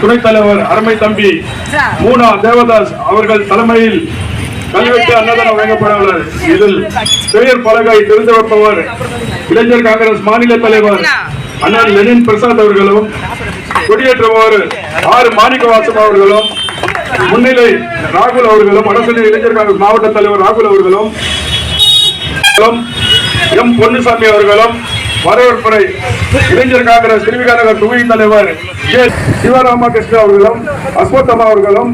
துணைத் தலைவர் அருமை தம்பி மூனா தேவதாஸ் அவர்கள் தலைமையில் கல்வெட்டு அன்னதானம் வழங்கப்பட உள்ளது இதில் பெயர் பலகை திறந்து வைப்பவர் இளைஞர் காங்கிரஸ் மாநில தலைவர் அண்ணன் லெனின் பிரசாத் அவர்களும் கொடியேற்றுபவர் ஆர் மாணிக்கவாசம் அவர்களும் முன்னிலை ராகுல் அவர்களும் அரசு இளைஞர் காங்கிரஸ் மாவட்ட தலைவர் ராகுல் அவர்களும் அவர்களும், எம் பொன்னுசாமி அவர்களும் வரவேற்புரை இளைஞர் காங்கிரஸ் திருவிகா நகர் தொகுதி தலைவர் கே. சிவராமகிருஷ்ணன் அவர்களும் அஸ்வத்தமா அவர்களும்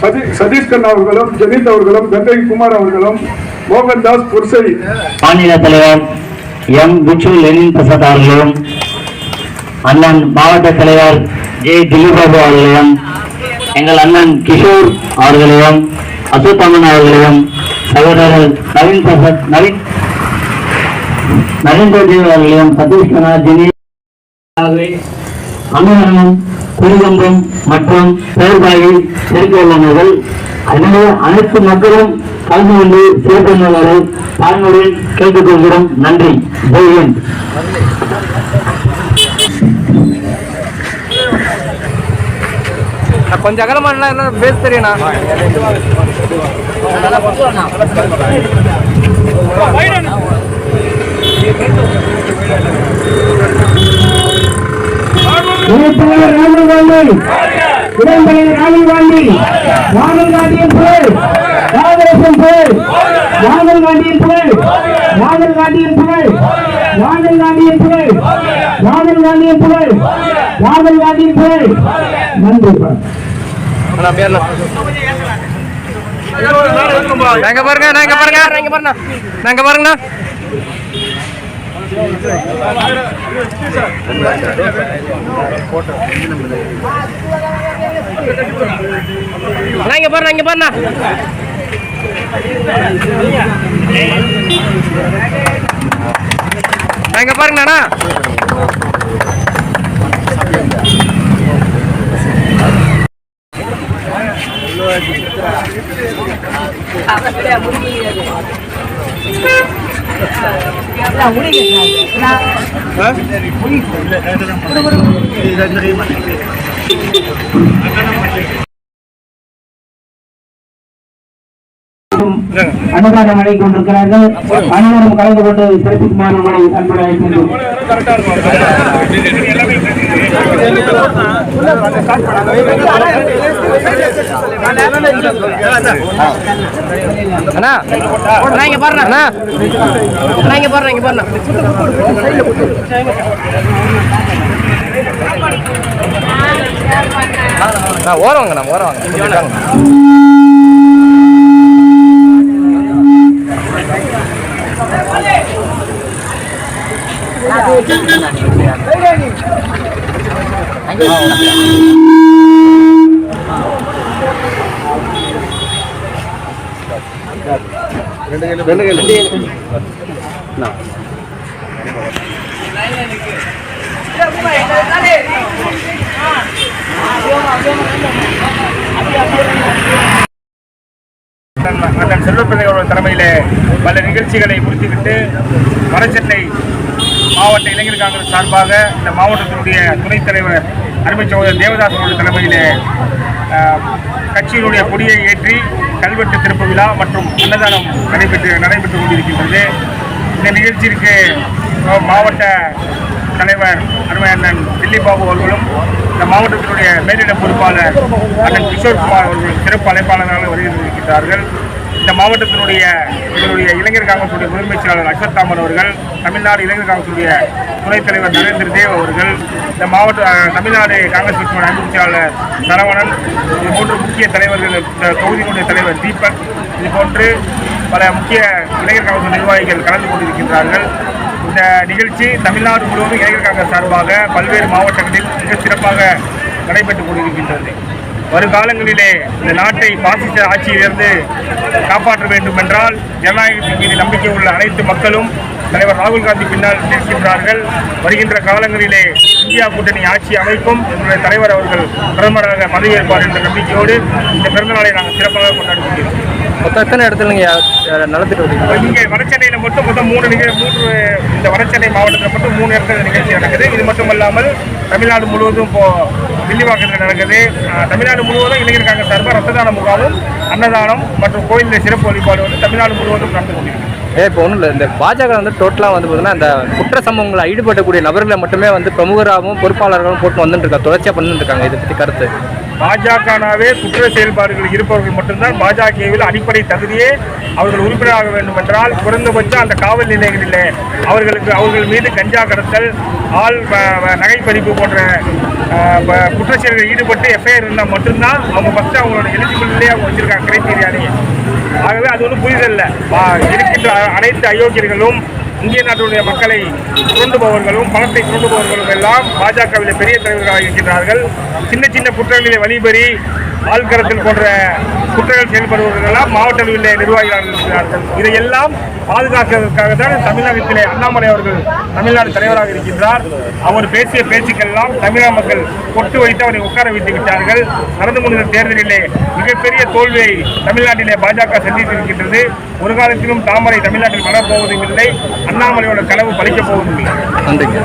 சதி சதீஷ் அவர்களும் ஜெனித் அவர்களும் கங்கை குமார் அவர்களும் மோகன்தாஸ் புர்சை மாநில தலைவர் எம். விச்சு லெனின் பிரசாத் அவர்களும் அண்ணன் மாவட்ட தலைவர் ஜே. திலீபாபு அவர்களையும் எங்கள் அண்ணன் கிஷோர் அவர்களையும் அசுத்தமன் அவர்களையும் சகோதரர் நவீன் பிரசாத் நவீன் நரேந்திர தேவ் அவர்களையும் சதீஷ் கண்ணா தினேஷ் குடிகம்பம் மற்றும் பெயர்பாகி சேர்க்க உள்ளவர்கள் எனவே அனைத்து மக்களும் கலந்து கொண்டு சேர்த்துள்ளவரை தாழ்மையுடன் கேட்டுக்கொள்கிறோம். நன்றி. ஜெய்ஹிந்த் கொஞ்சம் அகலமா என்ன பேச தெரியும்ண்ணா? இளைஞர் ராகுல் காந்தி இளைஞர் ராகுல் காந்தி ராகுல் காந்தியின் புகழ் காங்கிரசின் புகழ் ராகுல் காந்தியின் புகழ் ராகுல் காந்தியின் புகழ் ராகுல் காந்தியின் புகழ் ராகுல் காந்தியின் புகழ் ராகுல் காந்தியின் புகழ் நன்றி நாங்க பாருங்க. நாங்க பாருங்க. நாங்க பாருங்க. நாங்க நாங்க பாருங்க இங்க பாருண்ணா. இங்கே பாருங்கண்ணா அன்னதானம் வழங்கிக் கொண்டிருக்கிறார்கள் அனைவரும் கலந்து கொண்டு சிறப்பு மாணவர்களை அன்புடன் அழைக்கின்றோம் அண்ணா. அண்ணா இங்க பாருண்ணா. அண்ணா. அண்ணா இங்க பாருண்ணா இங்க ஓரம் வாங்கண்ணா ஓரம் வாங்க கொஞ்சம் வாங்க. அண்ணன் செல்வப்பிள்ளை தலைமையிலே பல நிகழ்ச்சிகளை முடித்துவிட்டு மரச்சென்னை மாவட்ட இளைஞர் காங்கிரஸ் சார்பாக இந்த மாவட்டத்தினுடைய துணைத் தலைவர் அருமை சகோதரர் தேவதாஸ் தலைமையிலே கட்சியினுடைய கொடியை ஏற்றி கல்வெட்டு திறப்பு விழா மற்றும் அன்னதானம் நடைபெற்று நடைபெற்றுக் கொண்டிருக்கின்றது. இந்த நிகழ்ச்சிக்கு மாவட்ட தலைவர் அருமை அண்ணன் தில்லி பாபு அவர்களும் இந்த மாவட்டத்தினுடைய மேலிட பொறுப்பாளர் அண்ணன் கிஷோர் குமார் அவர்கள் சிறப்பு அழைப்பாளராக வருகின்றிருக்கிறார்கள் இந்த மாவட்டத்தினுடைய எங்களுடைய இளைஞர் காங்கிரசுடைய முதன்மை செயலாளர் தாமன் அவர்கள் தமிழ்நாடு இளைஞர் காங்கிரசுடைய துணைத் தலைவர் நரேந்திர தேவ் அவர்கள் இந்த மாவட்ட தமிழ்நாடு காங்கிரஸ் கட்சியோட அமைப்பு சரவணன் இது போன்ற முக்கிய தலைவர்கள் இந்த தொகுதியினுடைய தலைவர் தீபக் இது போன்று பல முக்கிய இளைஞர் காங்கிரஸ் நிர்வாகிகள் கலந்து கொண்டிருக்கின்றார்கள். இந்த நிகழ்ச்சி தமிழ்நாடு முழுவதும் இளைஞர் காங்கிரஸ் சார்பாக பல்வேறு மாவட்டங்களில் மிக சிறப்பாக நடைபெற்றுக் கொண்டிருக்கின்றது. வருங்காலங்களிலே இந்த நாட்டை பாசிச ஆட்சியிலிருந்து காப்பாற்ற வேண்டும் என்றால் ஜனநாயகத்தின் மீது நம்பிக்கை உள்ள அனைத்து மக்களும் தலைவர் ராகுல் காந்தி பின்னால் நிற்கின்றார்கள். வருகின்ற காலங்களிலே இந்தியா கூட்டணி ஆட்சி அமைக்கும் என்னுடைய தலைவர் அவர்கள் பிரதமராக பதவியேற்பார் என்ற நம்பிக்கையோடு இந்த பிறந்த நாளை நாங்கள் சிறப்பாக கொண்டாடுகிறோம் மொத்தம் எத்தனை இடத்துல நீங்க நடத்திட்டு வரீங்க இங்கே வடசென்னையில் மட்டும் மொத்தம் மூணு நிகழ் மூன்று இந்த வடசென்னை மாவட்டத்தில் மட்டும் மூணு இடத்துல நிகழ்ச்சி நடக்குது. இது மட்டும் இல்லாமல் தமிழ்நாடு முழுவதும் இப்போ வில்லிவாக்கத்தில் நடக்குது. தமிழ்நாடு முழுவதும் இளைஞர் காங்கிரஸ் சார்பாக ரத்த தான முகாமும் அன்னதானம் மற்றும் கோயிலில் சிறப்பு வழிபாடு வந்து தமிழ்நாடு முழுவதும் நடந்து கொண்டிருக்கு ஏ இப்போ ஒன்றும் இல்லை. இந்த பாஜக வந்து டோட்டலாக வந்து பார்த்தீங்கன்னா இந்த குற்ற சம்பவங்களில் ஈடுபடக்கூடிய நபர்களை மட்டுமே வந்து பிரமுகராகவும் பொறுப்பாளர்களும் போட்டு வந்துட்டு தொடர்ச்சியாக பண்ணிட்டு இருக்காங்க இதை பற்றி கருத்து. பாஜகனாவே குற்ற செயல்பாடுகள் இருப்பவர்கள் மட்டும்தான் பாஜகவில் அடிப்படை தகுதியே அவர்கள் உறுப்பினராக வேண்டும் என்றால் குறைந்தபட்சம் அந்த காவல் நிலையங்களில் அவர்களுக்கு அவர்கள் மீது கஞ்சா கடத்தல் ஆள் வ- நகைப்பறிப்பு போன்ற குற்ற செயல்களில் ஈடுபட்டு எஃப்ஐஆர் இருந்தால் மட்டும்தான் அவங்க ஃபஸ்ட்டு அவங்களோட எலிஜிபிலிட்டியே அவங்க வச்சிருக்காங்க. கிரைட்டீரியாலேயே. ஆகவே அது ஒன்றும் புரிதல்ல இருக்கின்ற அனைத்து அயோக்கியர்களும் இந்திய நாட்டுடைய மக்களை சுரண்டுபவர்களும் பணத்தை சுரண்டுபவர்களும் எல்லாம் பாஜகவில் பெரிய தலைவர்களாக இருக்கின்றார்கள். சின்ன சின்ன குற்றங்களிலே வழிபறி ஆள்கடத்தல் போன்ற குற்றங்கள் செயல்படுவதெல்லாம் எல்லாம் மாவட்ட அளவில் நிர்வாகிகளாக இருக்கிறார்கள். இதையெல்லாம் பாதுகாக்கிறதுக்காக தான் தமிழகத்திலே அண்ணாமலை அவர்கள் தமிழ்நாடு தலைவராக இருக்கின்றார். அவர் பேசிய பேச்சுக்கெல்லாம் தமிழக மக்கள் கொட்டு வைத்து அவரை உட்கார வைத்து விட்டார்கள். நடந்து முடிந்த தேர்தலிலே மிகப்பெரிய தோல்வியை தமிழ்நாட்டிலே பாஜக சந்தித்திருக்கின்றது ஒரு காலத்திலும் தாமரை தமிழ்நாட்டில் வரப்போவதும் இல்லை. அண்ணாமலையோட கனவு பழிக்கப் போவதும் இல்லை. நன்றிங்க